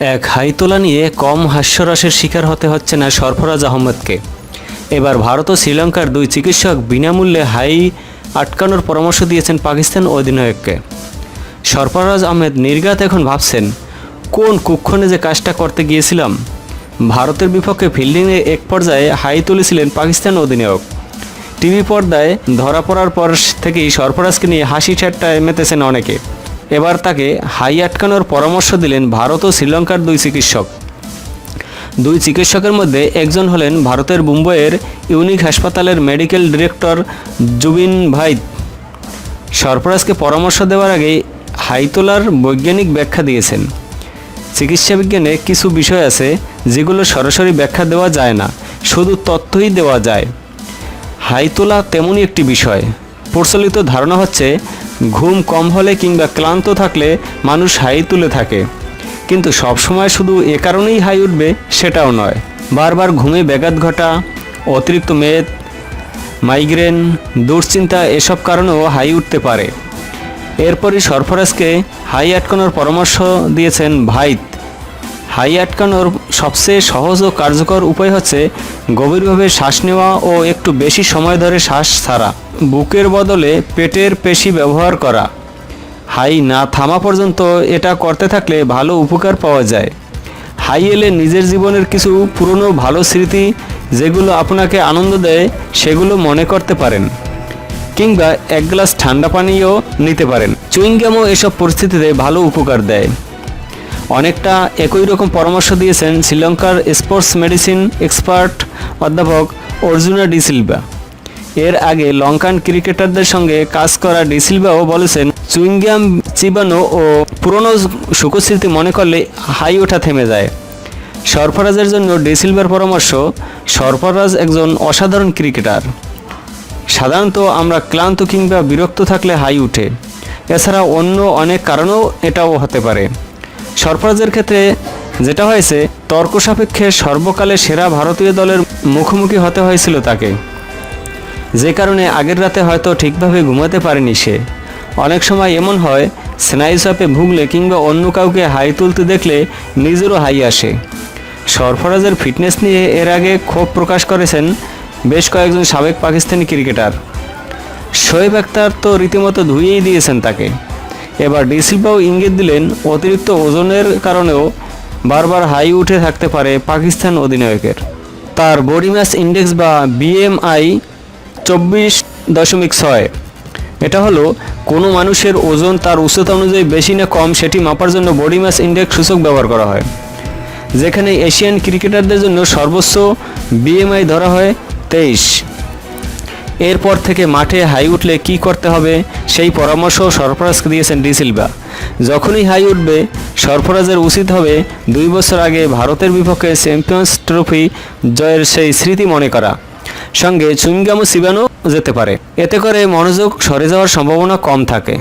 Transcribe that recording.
এক হাইতোলা নিয়ে কম হাস্যরসের শিকার হতে হচ্ছে না সরফরাজ আহমদকে। এবার ভারত ও শ্রীলঙ্কার দুই চিকিৎসক বিনামূল্যে হাই আটকানোর পরামর্শ দিয়েছেন পাকিস্তান অধিনায়ককে। সরফরাজ আহমেদ নির্গাত এখন ভাবছেন, কোন কুক্ষণে যে কাজটা করতে গিয়েছিলাম? ভারতের বিপক্ষে ফিল্ডিংয়ে এক পর্যায়ে হাই তুলেছিলেন পাকিস্তান অধিনায়ক। টিভি পর্দায় ধরা পড়ার পর থেকেই সরফরাজকে নিয়ে হাসি ঠাট্টায় মেতেছেন অনেকে। এবার তাকে হাই আটকানোর পরামর্শ দিলেন ভারত ও শ্রীলঙ্কার দুই চিকিৎসক। দুই চিকিৎসকের মধ্যে একজন হলেন ভারতের মুম্বইয়ের ইউনিক হাসপাতালের মেডিকেল ডিরেক্টর জুবিন ভাইদ সরফরাজকে পরামর্শ দেওয়ার আগে হাইতোলার বৈজ্ঞানিক ব্যাখ্যা দিয়েছেন। চিকিৎসা বিজ্ঞানে কিছু বিষয় আছে যেগুলো সরাসরি ব্যাখ্যা দেওয়া যায় না, শুধু তথ্যই দেওয়া যায়। হাইতোলা তেমনই একটি বিষয়। প্রচলিত ধারণা হচ্ছে, ঘুম কম হলে কিংবা ক্লান্ত থাকলে মানুষ হাই তুলে থাকে। কিন্তু সবসময় শুধু এ কারণেই হাই উঠবে, সেটাও নয়। বারবার ঘুমে ব্যাঘাত ঘটা, অতিরিক্ত মেদ, মাইগ্রেন, দুশ্চিন্তা এসব কারণেও হাই উঠতে পারে। এরপরই সরফরাজকে হাই আটকানোর পরামর্শ দিয়েছেন ভাইত। হাই আটকানোর সবচেয়ে সহজ ও কার্যকর উপায় হচ্ছে, গভীরভাবে শ্বাস নেওয়া ও একটু বেশি সময় ধরে শ্বাস ছাড়া। বুকের বদলে পেটের পেশি ব্যবহার করা। হাই না থামা পর্যন্ত এটা করতে থাকলে ভালো উপকার পাওয়া যায়। হাই এলে নিজের জীবনের কিছু পুরনো ভালো স্মৃতি, যেগুলো আপনাকে আনন্দ দেয়, সেগুলো মনে করতে পারেন। কিংবা এক গ্লাস ঠান্ডা পানিও নিতে পারেন। চুইংগামও এসব পরিস্থিতিতে ভালো উপকার দেয়। অনেকটা একই রকম পরামর্শ দিয়েছেন শ্রীলঙ্কার স্পোর্টস মেডিসিন এক্সপার্ট অধ্যাপক অর্জুনা ডিসিলভা এর আগে লঙ্কান ক্রিকেটারদের সঙ্গে কাজ করা ডিসিলভাও বলেছেন, চুইংগাম চিবানো ও পুরনো সুখস্মৃতি মনে করলে হাই ওঠা থেমে যায়। সরফরাজের জন্য ডিসিলভার পরামর্শ, সরফরাজ একজন অসাধারণ ক্রিকেটার। সাধারণত আমরা ক্লান্ত কিংবা বিরক্ত থাকলে হাই উঠে। এছাড়া অন্য অনেক কারণেও এটাও হতে পারে। সরফরাজের ক্ষেত্রে যেটা হয়েছে তর্ক সাপেক্ষে সর্বকালে সেরা ভারতীয় দলের মুখোমুখি হতে হয়েছিল তাকে। যে কারণে আগের রাতে হয়তো ঠিকভাবে ঘুমাতে পারেনি সে। অনেক সময় এমন হয়, স্নায়ু চাপে ভুগলে কিংবা অন্য কাউকে হাই তুলতে দেখলে নিজেরও হাই আসে। সরফরাজের ফিটনেস নিয়ে এর আগে ক্ষোভ প্রকাশ করেছেন বেশ কয়েকজন সাবেক পাকিস্তানি ক্রিকেটার। শোয়েব আক্তার তো রীতিমতো ধুইয়েই দিয়েছেন তাকে। এবার ডিসিলভাও ইঙ্গিত দিলেন, অতিরিক্ত ওজনের কারণেও বারবার হাই উঠে থাকতে পারে পাকিস্তান অধিনায়কের। তার বডি মাস ইন্ডেক্স বা বিএমআই চব্বিশ দশমিক ছয়। এটা হলো, কোনো মানুষের ওজন তার উচ্চতা অনুযায়ী বেশি না কম, সেটি মাপার জন্য বডি মাস ইন্ডেক্স সূচক ব্যবহার করা হয়। যেখানে এশিয়ান ক্রিকেটারদের জন্য সর্বোচ্চ বিএমআই ধরা হয় তেইশ। এরপর থেকে মাঠে হাই উঠলে কি করতে হবে, সেই পরামর্শ সরফরাজকে দিয়েছেন ডিসিলভা যখনই হাই উঠবে, সরফরাজের উচিত হবে দুই বছর আগে ভারতের বিপক্ষে চ্যাম্পিয়ন্স ট্রফি জয়ের সেই স্মৃতি মনে করা। সঙ্গে চুইংগামও চিবানো যেতে পারে। এতে করে মনোযোগ সরে যাওয়ার সম্ভাবনা কম থাকে।